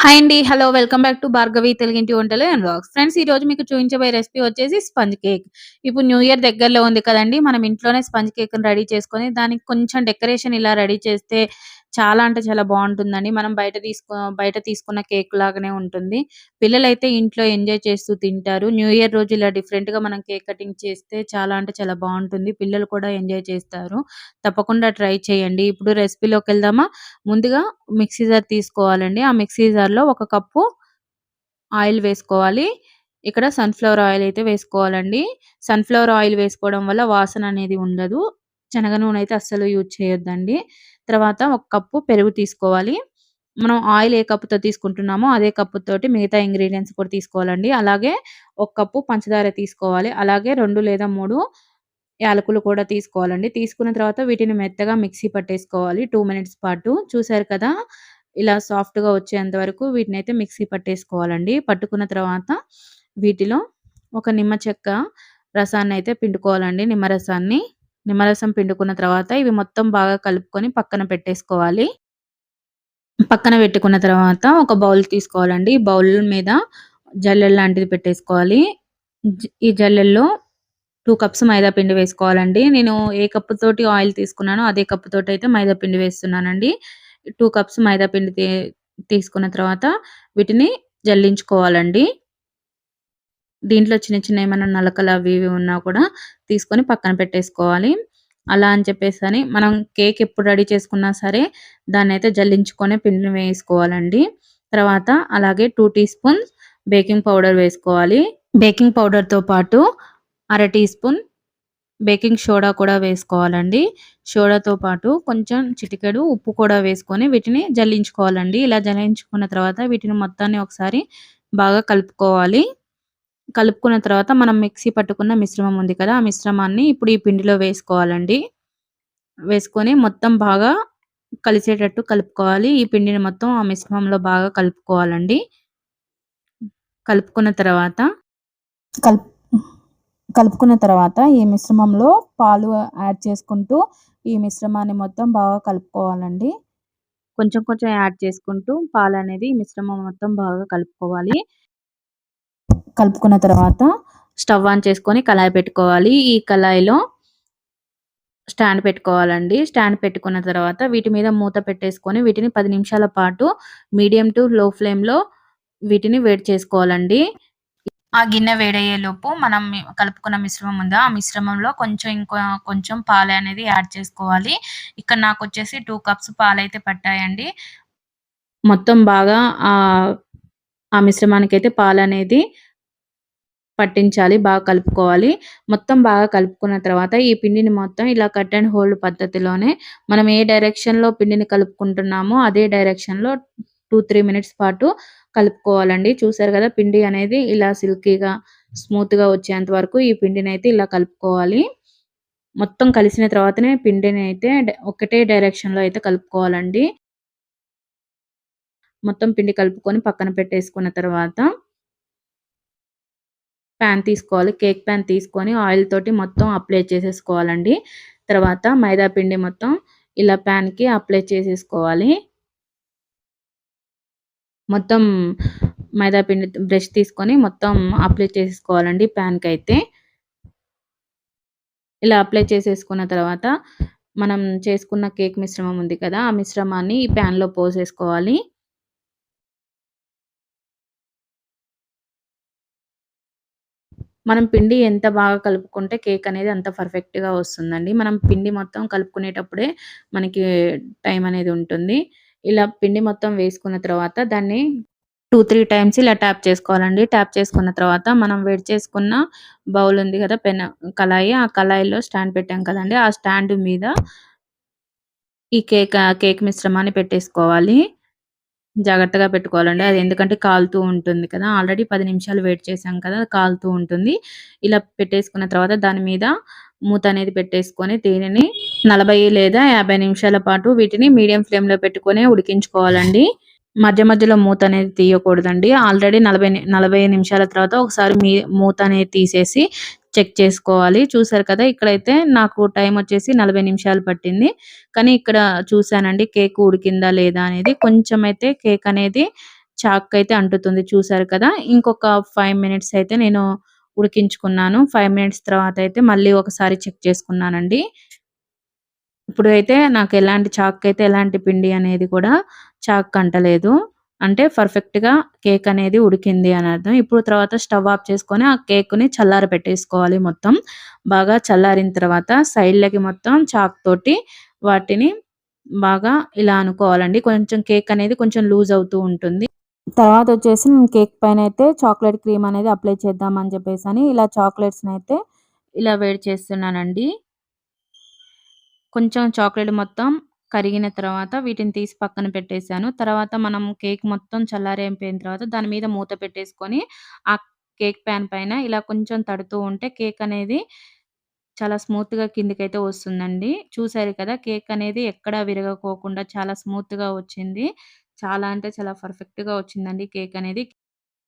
Hi అండి. Hello! Welcome back to Bhargavi తెలుగింటి వంటలు అండ్ బ్లాగ్స్ ఫ్రెండ్స్ ఈ రోజు మీకు చూపించబోయే రెసిపీ వచ్చేసి స్పంజ్ కేక్. ఇప్పుడు న్యూ ఇయర్ దగ్గరలో ఉంది కదండి మనం ఇంట్లోనే స్పంజ్ కేక్‌ని రెడీ చేసుకొని దానికి కొంచెం డెకరేషన్ ఇలా రెడీ చేస్తే చాలా అంటే చాలా బాగుంటుందండి మనం బయట తీసుకు బయట తీసుకున్న కేక్ లాగానే ఉంటుంది. పిల్లలైతే ఇంట్లో ఎంజాయ్ చేస్తూ తింటారు. న్యూ ఇయర్ రోజు ఇలా డిఫరెంట్‌గా మనం కేక్ కటింగ్ చేస్తే చాలా అంటే చాలా బాగుంటుంది పిల్లలు కూడా ఎంజాయ్ చేస్తారు. తప్పకుండా ట్రై చేయండి. ఇప్పుడు రెసిపీలోకెళ్దామా? ముందుగా మిక్సీ జార్ తీసుకోవాలండి. ఆ మిక్సీ జార్‌లో ఒక కప్పు ఆయిల్ వేసుకోవాలి. ఇక్కడ సన్‌ఫ్లవర్ ఆయిల్ అయితే వేసుకోవాలండి. సన్‌ఫ్లవర్ ఆయిల్ వేసుకోవడం వల్ల వాసన అనేది ఉండదు. శనగ నూనె అయితే అస్సలు యూజ్ చేయొద్దండి. తర్వాత ఒక కప్పు పెరుగు తీసుకోవాలి. మనం ఆయిల్ ఏ కప్పుతో తీసుకుంటున్నామో అదే కప్పుతోటి మిగతా ఇంగ్రీడియంట్స్ కూడా తీసుకోవాలండి. అలాగే ఒక కప్పు పంచదార తీసుకోవాలి. అలాగే రెండు లేదా మూడు యాలకులు కూడా తీసుకోవాలండి. తీసుకున్న తర్వాత వీటిని మెత్తగా మిక్సీ పట్టేసుకోవాలి టూ మినిట్స్ పాటు. చూసారు కదా! ఇలా సాఫ్ట్‌గా వచ్చేంత వరకు అయితే మిక్సీ పట్టేసుకోవాలండి. పట్టుకున్న తర్వాత వీటిలో ఒక నిమ్మ చెక్క రసాన్ని అయితే పిండుకోవాలండి నిమ్మరసాన్ని. నిమ్మరసం పిండుకున్న తర్వాత ఇవి మొత్తం బాగా కలుపుకొని పక్కన పెట్టేసుకోవాలి. పక్కన పెట్టుకున్న తర్వాత ఒక బౌల్ తీసుకోవాలండి. బౌల్ మీద జల్లెల్ లాంటిది పెట్టేసుకోవాలి. ఈ జల్లెల్లో టూ కప్స్ మైదా పిండి వేసుకోవాలండి. నేను ఏ కప్పుతోటి ఆయిల్ తీసుకున్నానో అదే కప్పుతోటైతే మైదా పిండి వేస్తున్నానండి. టూ కప్స్ మైదా పిండి తీసుకున్న తర్వాత వీటిని జల్లించుకోవాలండి. దీంట్లో చిన్న చిన్న ఏమైనా నలకలు అవి ఇవి ఉన్నా కూడా తీసుకొని పక్కన పెట్టేసుకోవాలి. అలా అని చెప్పేసి అని మనం కేక్ ఎప్పుడు రెడీ చేసుకున్నా సరే దాన్నయితే జల్లించుకొని పిండిని వేసుకోవాలండి. తర్వాత అలాగే two teaspoons baking powder వేసుకోవాలి. బేకింగ్ పౌడర్‌తో పాటు అర టీ స్పూన్ బేకింగ్ సోడా కూడా వేసుకోవాలండి. సోడాతో పాటు కొంచెం చిటికెడు ఉప్పు కూడా వేసుకొని వీటిని జల్లించుకోవాలండి. ఇలా జల్లించుకున్న తర్వాత వీటిని మొత్తాన్ని ఒకసారి బాగా కలుపుకోవాలి. కలుపుకున్న తర్వాత మనం మిక్సీ పట్టుకున్న మిశ్రమం ఉంది కదా! ఆ మిశ్రమాన్ని ఇప్పుడు ఈ పిండిలో వేసుకోవాలండి. వేసుకొని మొత్తం బాగా కలిసేటట్టు కలుపుకోవాలి. ఈ పిండిని మొత్తం ఆ మిశ్రమంలో బాగా కలుపుకోవాలండి. కలుపుకున్న తర్వాత కలుపు కలుపుకున్న తర్వాత ఈ మిశ్రమంలో పాలు యాడ్ చేసుకుంటూ ఈ మిశ్రమాన్ని మొత్తం బాగా కలుపుకోవాలండి. కొంచెం కొంచెం యాడ్ చేసుకుంటూ పాలు అనేది మిశ్రమం మొత్తం బాగా కలుపుకోవాలి. కలుపుకున్న తర్వాత స్టవ్ ఆన్ చేసుకొని కళాయి పెట్టుకోవాలి. ఈ కళాయిలో స్టాండ్ పెట్టుకోవాలండి. స్టాండ్ పెట్టుకున్న తర్వాత వీటి మీద మూత పెట్టేసుకొని వీటిని పది నిమిషాల పాటు మీడియం టు లో ఫ్లేమ్‌లో వీటిని వేడి చేసుకోవాలండి. ఆ గిన్నె వేడయ్యేలోపు మనం కలుపుకున్న మిశ్రమం ఉందా? ఆ మిశ్రమంలో కొంచెం ఇంకో కొంచెం పాలు అనేది యాడ్ చేసుకోవాలి. ఇక్కడ నాకు వచ్చేసి టూ కప్స్ పాలు అయితే పట్టాయండి. మొత్తం బాగా ఆహ్, ఆ మిశ్రమానికైతే అనేది పట్టించాలి. బాగా కలుపుకోవాలి. మొత్తం బాగా కలుపుకున్న తర్వాత ఈ పిండిని మొత్తం ఇలా కట్ అండ్ హోల్డ్ పద్ధతిలోనే మనం ఏ డైరెక్షన్‌లో పిండిని కలుపుకుంటున్నామో అదే డైరెక్షన్‌లో 2, 3 మినిట్స్ పాటు కలుపుకోవాలండి. చూసారు కదా! పిండి అనేది ఇలా సిల్కీగా, స్మూత్‌గా వచ్చేంత వరకు ఈ పిండిని అయితే ఇలా కలుపుకోవాలి. మొత్తం కలిసిన తర్వాతనే పిండిని అయితే ఒకటే డైరెక్షన్‌లో అయితే కలుపుకోవాలండి. మొత్తం పిండి కలుపుకొని పక్కన పెట్టేసుకున్న తర్వాత పాన్ తీసుకోవాలి. కేక్ ప్యాన్ తీసుకొని ఆయిల్ తోటి మొత్తం అప్లై చేసేసుకోవాలండి. తర్వాత మైదా పిండి మొత్తం ఇలా పాన్‌కి అప్లై చేసేసుకోవాలి. మొత్తం మైదా పిండి బ్రష్ తీసుకొని మొత్తం అప్లై చేసేసుకోవాలండి అయితే ఇలా అప్లై చేసేసుకున్న తర్వాత మనం చేసుకున్న కేక్ మిశ్రమం ఉంది కదా! ఆ మిశ్రమాన్ని ఈ పాన్‌లో పోసేసుకోవాలి. మనం పిండి ఎంత బాగా కలుపుకుంటే కేక్ అనేది అంత పర్ఫెక్ట్‌గా వస్తుందండి. మనం పిండి మొత్తం కలుపుకునేటప్పుడే మనకి టైం అనేది ఉంటుంది. ఇలా పిండి మొత్తం వేసుకున్న తర్వాత దాన్ని 2, 3 టైమ్స్ ఇలా ట్యాప్ చేసుకోవాలండి. ట్యాప్ చేసుకున్న తర్వాత మనం వేడి చేసుకున్న బౌల్ ఉంది కదా! పెన కళాయి. ఆ కళాయిలో స్టాండ్ పెట్టాం కదండి ఆ స్టాండ్ మీద ఈ కేక్ కేక్ మిశ్రమాన్ని పెట్టేసుకోవాలి. జాగ్రత్తగా పెట్టుకోవాలండి. అది ఎందుకంటే కాలుతూ ఉంటుంది కదా! ఆల్రెడీ పది నిమిషాలు వెయిట్ చేసాం కదా! కాలుతూ ఉంటుంది. ఇలా పెట్టేసుకున్న తర్వాత దాని మీద మూత అనేది పెట్టేసుకొని దీనిని 40 లేదా 50 నిమిషాల పాటు వీటిని మీడియం ఫ్లేమ్‌లో పెట్టుకొని ఉడికించుకోవాలండి. మధ్య మధ్యలో మూత అనేది తీయకూడదండి. ఆల్రెడీ 40 ని 40 నిమిషాల తర్వాత ఒకసారి మీ మూత అనేది తీసేసి చెక్ చేసుకోవాలి. చూసారు కదా! ఇక్కడైతే నాకు టైం వచ్చేసి 40 నిమిషాలు పట్టింది. కానీ ఇక్కడ చూసానండి కేక్ ఉడికిందా లేదా అనేది. కొంచెం అయితే కేక్ అనేది చాక్ అయితే అంటుతుంది చూసారు కదా ఇంకొక ఫైవ్ మినిట్స్ అయితే నేను ఉడికించుకున్నాను ఫైవ్ మినిట్స్ తర్వాత అయితే మళ్ళీ ఒకసారి చెక్ చేసుకున్నానండి ఇప్పుడు అయితే నాకు ఎలాంటి చాక్ అయితే ఎలాంటి పిండి అనేది కూడా చాక్ అంటలేదు అంటే పర్ఫెక్ట్‌గా కేక్ అనేది ఉడికింది అని అర్థం. ఇప్పుడు తర్వాత స్టవ్ ఆఫ్ చేసుకొని ఆ కేక్‌ని చల్లార పెట్టేసుకోవాలి మొత్తం. బాగా చల్లారిన తర్వాత సైడ్‌లకి మొత్తం చాక్ తోటి వాటిని బాగా ఇలా అనుకోవాలండి. కొంచెం కేక్ అనేది కొంచెం లూజ్ అవుతూ ఉంటుంది. తర్వాత వచ్చేసి నేను కేక్ పైన అయితే చాక్లెట్ క్రీమ్ అనేది అప్లై చేద్దాం అని చెప్పేసని ఇలా చాక్లెట్స్‌ని అయితే ఇలా వేడి చేస్తున్నానండి. కొంచెం చాక్లెట్ మొత్తం కరిగిన తర్వాత వీటిని తీసి పక్కన పెట్టేశాను తర్వాత మనం కేక్ మొత్తం చల్లారైపోయిన తర్వాత దాని మీద మూత పెట్టేసుకొని ఆ కేక్ పాన్ పైన ఇలా కొంచెం తడుతూ ఉంటే కేక్ అనేది చాలా స్మూత్‌గా కిందికైతే వస్తుందండి. చూసారు కదా! కేక్ అనేది ఎక్కడ విరగకోకుండా చాలా స్మూత్‌గా వచ్చింది. చాలా అంటే చాలా పర్ఫెక్ట్‌గా వచ్చిందండి కేక్ అనేది.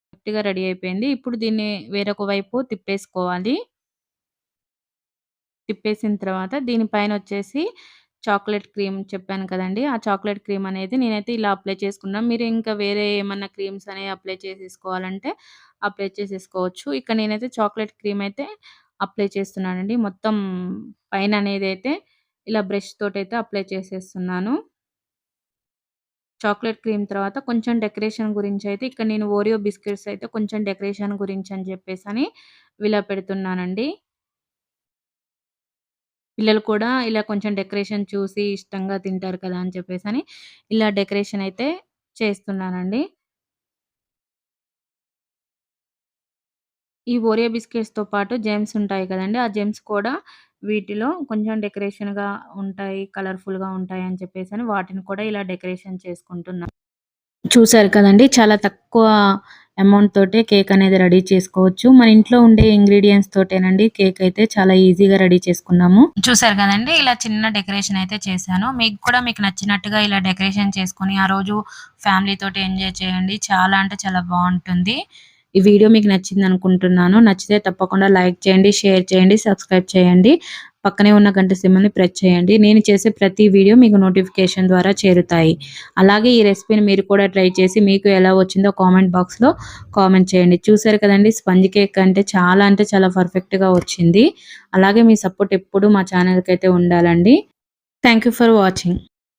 పర్ఫెక్ట్‌గా రెడీ అయిపోయింది. ఇప్పుడు దీన్ని వేరొక వైపు తిప్పేసుకోవాలి. తిప్పేసిన తర్వాత దీనిపైన వచ్చేసి చాక్లెట్ క్రీమ్ చెప్పాను కదండి ఆ చాక్లెట్ క్రీమ్ అనేది నేనైతే ఇలా అప్లై చేసుకున్నాను మీరు ఇంకా వేరే ఏమన్నా క్రీమ్స్ అనేవి అప్లై చేసేసుకోవాలంటే అప్లై చేసేసుకోవచ్చు. ఇక్కడ నేనైతే చాక్లెట్ క్రీమ్ అయితే అప్లై చేస్తున్నానండి. మొత్తం పైన అనేది అయితే ఇలా బ్రష్ తోటైతే అప్లై చేసేస్తున్నాను. చాక్లెట్ క్రీమ్ తర్వాత కొంచెం డెకరేషన్ గురించి అయితే ఇక్కడ నేను ఓరియో బిస్కెట్స్ అయితే కొంచెం డెకరేషన్ గురించి అని చెప్పేసి అని ఇలా పెడుతున్నానండి. పిల్లలు కూడా ఇలా కొంచెం డెకరేషన్ చూసి ఇష్టంగా తింటారు కదా! అని చెప్పేసి అని ఇలా డెకరేషన్ అయితే చేస్తున్నానండి. ఈ ఓరియో బిస్కెట్స్‌తో పాటు జెమ్స్ ఉంటాయి కదండి ఆ జెమ్స్ కూడా వీటిలో కొంచెం డెకరేషన్‌గా ఉంటాయి, కలర్‌ఫుల్‌గా ఉంటాయి అని చెప్పేసని వాటిని కూడా ఇలా డెకరేషన్ చేసుకుంటున్నాను చూసారు కదండి చాలా తక్కువ అమౌంట్ తోటే కేక్ అనేది రెడీ చేసుకోవచ్చు. మన ఇంట్లో ఉండే ఇంగ్రీడియంట్స్ తోటేనండి కేక్ అయితే చాలా ఈజీగా రెడీ చేసుకున్నాము. చూసారు కదండి ఇలా చిన్న డెకరేషన్ అయితే చేశాను. మీకు కూడా మీకు నచ్చినట్టుగా ఇలా డెకరేషన్ చేసుకొని ఆ రోజు ఫ్యామిలీ తోటి ఎంజాయ్ చేయండి. చాలా అంటే చాలా బాగుంటుంది ఈ వీడియో మీకు నచ్చింది అనుకుంటున్నాను. నచ్చితే తప్పకుండా లైక్ చేయండి, షేర్ చేయండి, సబ్స్క్రైబ్ చేయండి. పక్కనే ఉన్న గంట సిమ్మల్ని ప్రెస్ చేయండి. నేను చేసే ప్రతి వీడియో మీకు నోటిఫికేషన్ ద్వారా చేరుతాయి. అలాగే ఈ రెసిపీని మీరు కూడా ట్రై చేసి మీకు ఎలా వచ్చిందో కామెంట్ బాక్స్‌లో కామెంట్ చేయండి. చూసారు కదండి స్పంజ్ కేక్ అంటే చాలా అంటే చాలా పర్ఫెక్ట్‌గా వచ్చింది. అలాగే మీ సపోర్ట్ ఎప్పుడు మా ఛానల్‌కి అయితే ఉండాలండి. Thank you for watching.